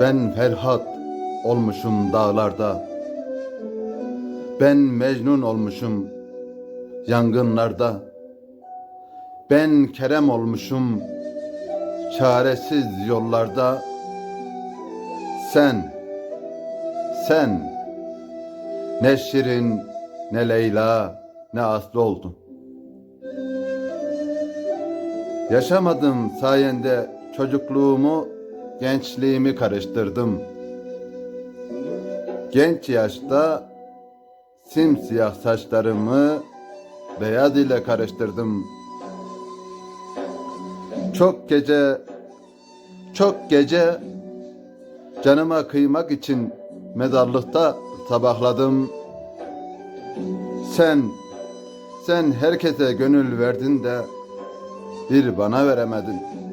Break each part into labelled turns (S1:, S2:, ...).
S1: Ben Ferhat olmuşum dağlarda. Ben Mecnun olmuşum yangınlarda. Ben Kerem olmuşum çaresiz yollarda. Sen, sen ne Şirin, ne Leyla, ne Aslı oldun. Yaşamadım sayende çocukluğumu, gençliğimi karıştırdım. Genç yaşta simsiyah saçlarımı beyaz ile karıştırdım. Çok gece, çok gece canıma kıymak için mezarlıkta sabahladım. Sen, sen herkese gönül verdin de bir bana veremedin.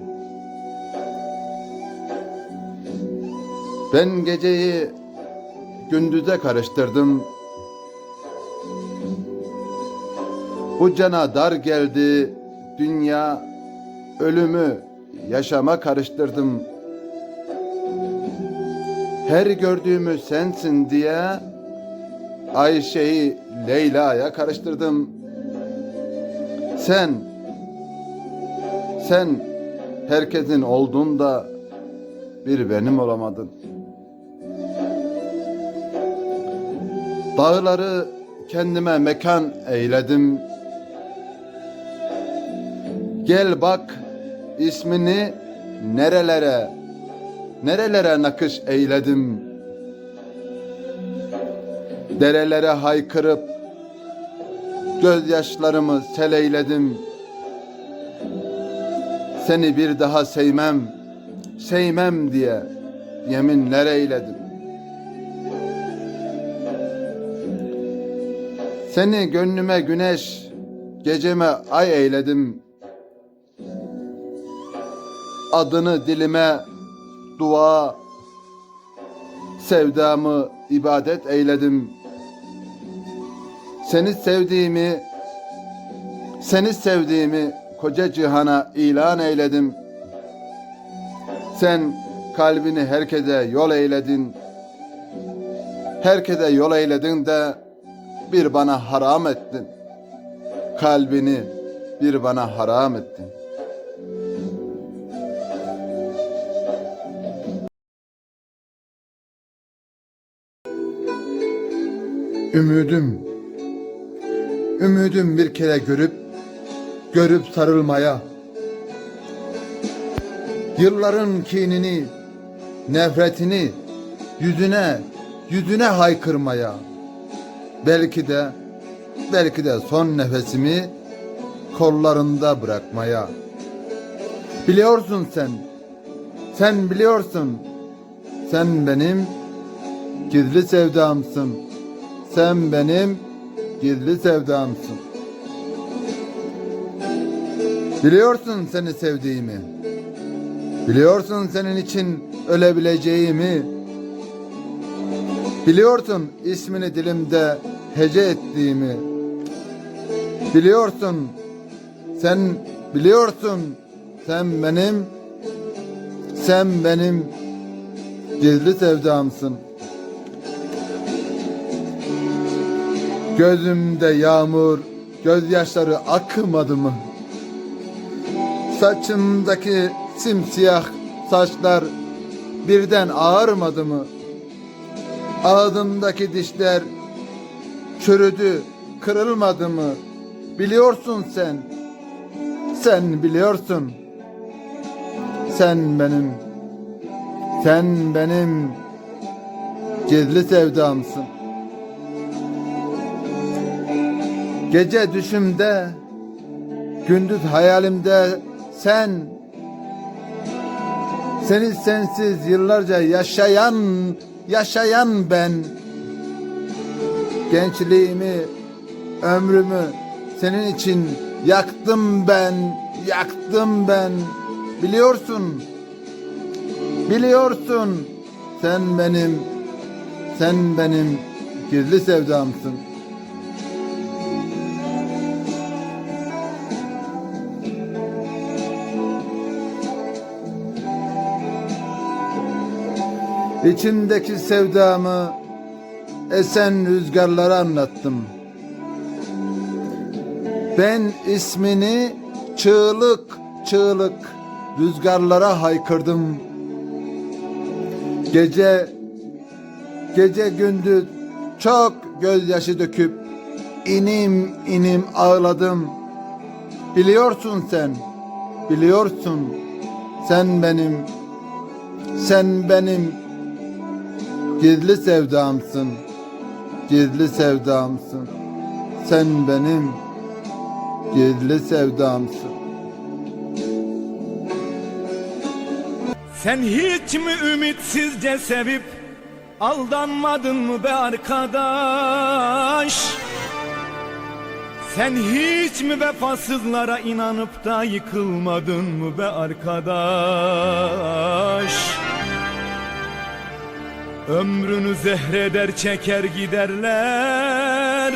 S1: Ben geceyi gündüze karıştırdım. Bu cana dar geldi dünya, ölümü yaşama karıştırdım. Her gördüğümü sensin diye Ayşe'yi Leyla'ya karıştırdım. Sen, sen herkesin oldun da bir benim olamadın. Dağları kendime mekan eyledim. Gel bak ismini nerelere, nerelere nakış eyledim. Derelere haykırıp gözyaşlarımı sel eyledim. Seni bir daha sevmem, sevmem diye yeminler eyledim. Seni gönlüme güneş, geceme ay eyledim. Adını dilime dua, sevdamı ibadet eyledim. Seni sevdiğimi, seni sevdiğimi koca cihana ilan eyledim. Sen kalbini herkese yol eyledin. Herkese yol eyledin de bir bana haram ettin. Kalbini bir bana haram ettin. Ümidim, ümidim bir kere görüp, görüp sarılmaya. Yılların kinini, nefretini yüzüne, yüzüne haykırmaya. Belki de, belki de son nefesimi kollarında bırakmaya. Biliyorsun sen, sen biliyorsun, sen benim gizli sevdamsın. Sen benim gizli sevdamsın. Biliyorsun seni sevdiğimi. Biliyorsun senin için ölebileceğimi. Biliyorsun ismini dilimde hece ettiğimi. Biliyorsun sen biliyorsun sen benim sen benim gizli sevdamsın. Gözümde yağmur, gözyaşları akmadı mı? Saçındaki simsiyah saçlar birden ağarmadı mı? Ağzımdaki dişler çürüdü, kırılmadı mı? Biliyorsun sen. Sen biliyorsun. Sen benim. Sen benim gizli sevdamsın. Gece düşümde, gündüz hayalimde sen, seni sensiz yıllarca yaşayan, yaşayan ben. Gençliğimi, ömrümü senin için yaktım ben, yaktım ben. Biliyorsun, biliyorsun sen benim, sen benim gizli sevdamsın. İçimdeki sevdamı esen rüzgarlara anlattım. Ben ismini çığlık çığlık rüzgarlara haykırdım. Gece gece gündüz çok gözyaşı döküp inim inim ağladım. Biliyorsun sen, biliyorsun. Sen benim, sen benim gizli sevdamsın. Gizli sevdamsın. Sen benim gizli sevdamsın.
S2: Sen hiç mi ümitsizce sevip aldanmadın mı be arkadaş? Sen hiç mi vefasızlara inanıp da yıkılmadın mı be arkadaş? Ömrünü zehreder çeker giderler